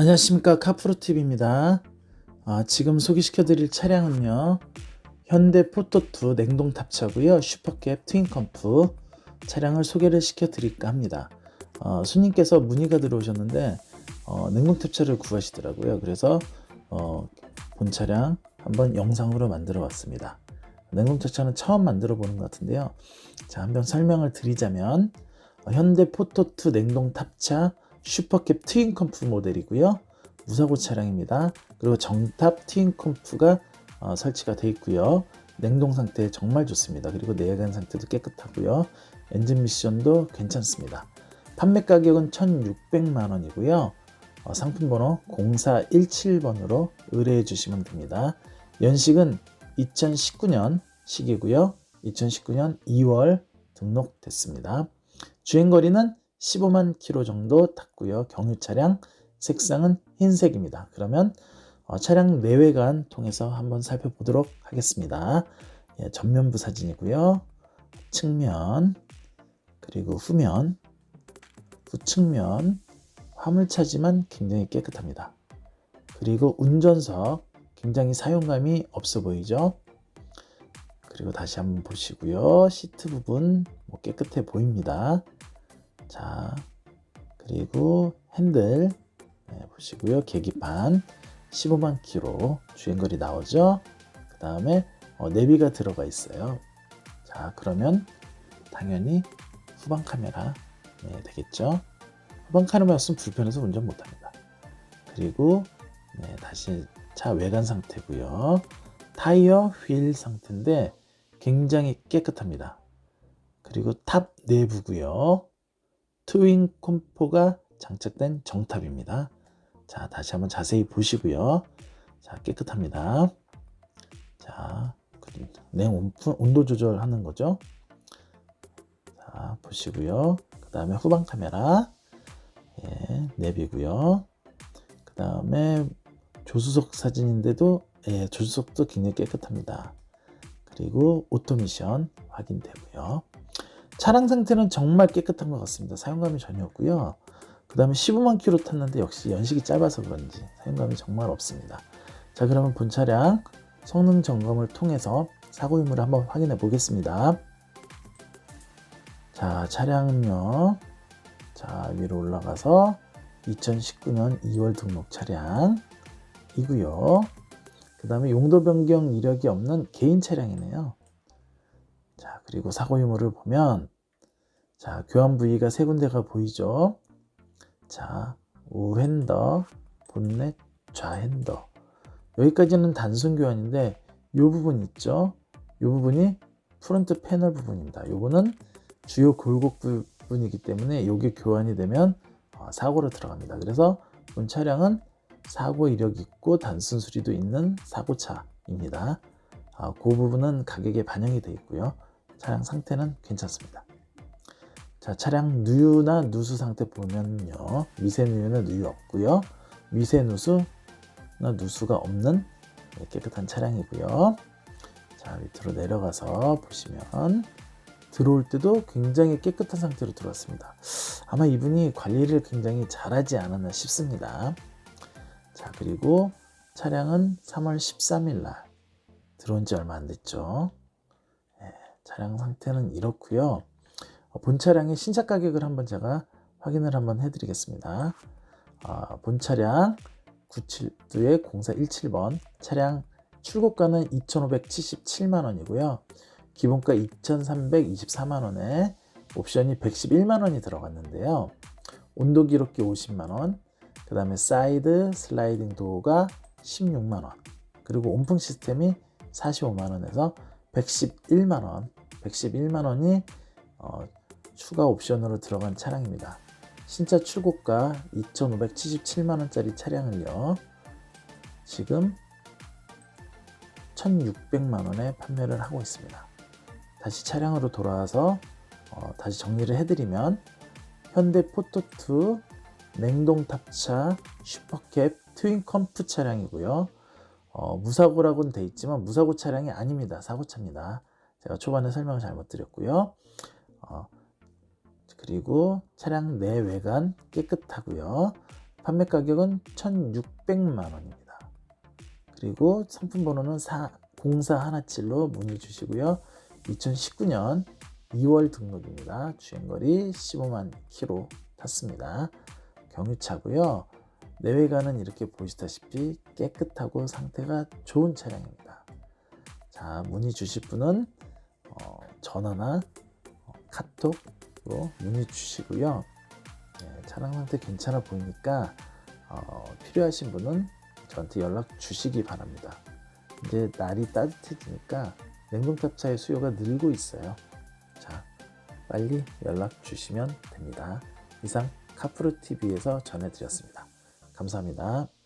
안녕하십니까 카프로TV입니다. 아, 지금 소개시켜 드릴 차량은요. 현대 포토2 냉동 탑차고요. 슈퍼캡 트윈컴프 차량을 소개를 시켜 드릴까 합니다. 어, 손님께서 문의가 들어오셨는데 어, 냉동 탑차를 구하시더라고요. 그래서 어, 본 차량 한번 영상으로 만들어 봤습니다. 냉동 탑차는 처음 만들어 보는 것 같은데요. 자, 한번 설명을 드리자면 어, 현대 포토2 냉동 탑차 슈퍼캡 트윈컴프 모델이고요. 무사고 차량입니다. 그리고 정탑 트윈컴프가 어, 설치가 되어 있고요. 냉동 상태 정말 좋습니다. 그리고 내관 상태도 깨끗하고요. 엔진 미션도 괜찮습니다. 판매 가격은 1,600만 원이고요. 어, 상품 번호 0417번으로 의뢰해 주시면 됩니다. 연식은 2019년 시기고요. 2019년 2월 등록됐습니다. 주행거리는 15만 킬로 정도 탔고요. 경유 차량 색상은 흰색입니다. 그러면 어, 차량 내외관 통해서 한번 살펴보도록 하겠습니다. 예, 전면부 사진이고요. 측면 그리고 후면 후측면 화물차지만 굉장히 깨끗합니다. 그리고 운전석 굉장히 사용감이 없어 보이죠? 그리고 다시 한번 보시고요. 시트 부분 뭐 깨끗해 보입니다. 자, 그리고 핸들 네, 보시고요. 계기판 15만 킬로 주행거리 나오죠. 그 다음에 어, 내비가 들어가 있어요. 자, 그러면 당연히 후방 카메라 네, 되겠죠. 후방 카메라 없으면 불편해서 운전 못합니다. 그리고 네, 다시 차 외관 상태고요. 타이어 휠 상태인데 굉장히 깨끗합니다. 그리고 탑 내부고요. 트윈 콤포가 장착된 정탑입니다. 자, 다시 한번 자세히 보시고요. 자, 깨끗합니다. 자, 냉 온도 조절하는 거죠. 자, 보시고요. 그 다음에 후방 카메라, 예, 내비고요. 그 다음에 조수석 사진인데도 예, 조수석도 굉장히 깨끗합니다. 그리고 오토미션 확인되고요. 차량 상태는 정말 깨끗한 것 같습니다. 사용감이 전혀 없고요. 그 다음에 15만 킬로 탔는데 역시 연식이 짧아서 그런지 사용감이 정말 없습니다. 자 그러면 본 차량 성능 점검을 통해서 사고 유무를 한번 확인해 보겠습니다. 자 차량은요. 자 위로 올라가서 2019년 2월 등록 차량이고요. 그 다음에 용도 변경 이력이 없는 개인 차량이네요. 자, 그리고 사고 유무를 보면, 자, 교환 부위가 세 군데가 보이죠? 자, 우핸더, 본넷, 좌핸더. 여기까지는 단순 교환인데, 이 부분 있죠? 이 부분이 프론트 패널 부분입니다. 요거는 주요 골곡 부분이기 때문에 이게 교환이 되면 어, 사고로 들어갑니다. 그래서 본 차량은 사고 이력 있고 단순 수리도 있는 사고차입니다. 아, 그 부분은 가격에 반영이 되어 있고요. 차량 상태는 괜찮습니다. 자, 차량 누유나 누수 상태 보면요. 미세 누유는 누유 없고요. 미세 누수나 누수가 없는 네, 깨끗한 차량이고요. 자, 밑으로 내려가서 보시면 들어올 때도 굉장히 깨끗한 상태로 들어왔습니다. 아마 이분이 관리를 굉장히 잘하지 않았나 싶습니다. 자, 그리고 차량은 3월 13일 날 들어온 지 얼마 안 됐죠. 예, 차량 상태는 이렇고요. 어, 본 차량의 신차 가격을 한번 제가 확인을 한번 해드리겠습니다. 아, 본 차량 97도에 0417번 차량 출고가는 2,577만 원이고요. 기본가 2,324만 원에 옵션이 111만 원이 들어갔는데요. 온도 기록기 50만 원, 그 다음에 사이드 슬라이딩 도어가 16만 원, 그리고 온풍 시스템이 45만 원에서 111만 원, 111만 원이 어, 추가 옵션으로 들어간 차량입니다. 신차 출고가 2,577만 원짜리 차량을요. 지금 1,600만 원에 판매를 하고 있습니다. 다시 차량으로 돌아와서 어, 다시 정리를 해드리면 현대 포토2 냉동 탑차 슈퍼캡 트윈 컴프 차량이고요. 어, 무사고라고는 돼 있지만 무사고 차량이 아닙니다. 사고차입니다. 제가 초반에 설명을 잘못 드렸고요. 어, 그리고 차량 내외관 깨끗하고요. 판매 가격은 1,600만 원입니다. 그리고 상품 번호는 0417로 문의 주시고요. 2019년 2월 등록입니다. 주행거리 15만 킬로 탔습니다. 경유차고요. 내외관은 이렇게 보시다시피 깨끗하고 상태가 좋은 차량입니다. 자, 문의 주실 분은 어, 전화나 어, 카톡으로 문의 주시고요. 네, 차량 상태 괜찮아 보이니까 어, 필요하신 분은 저한테 연락 주시기 바랍니다. 이제 날이 따뜻해지니까 냉동탑차의 수요가 늘고 있어요. 자, 빨리 연락 주시면 됩니다. 이상 카프루 TV에서 전해드렸습니다. 감사합니다.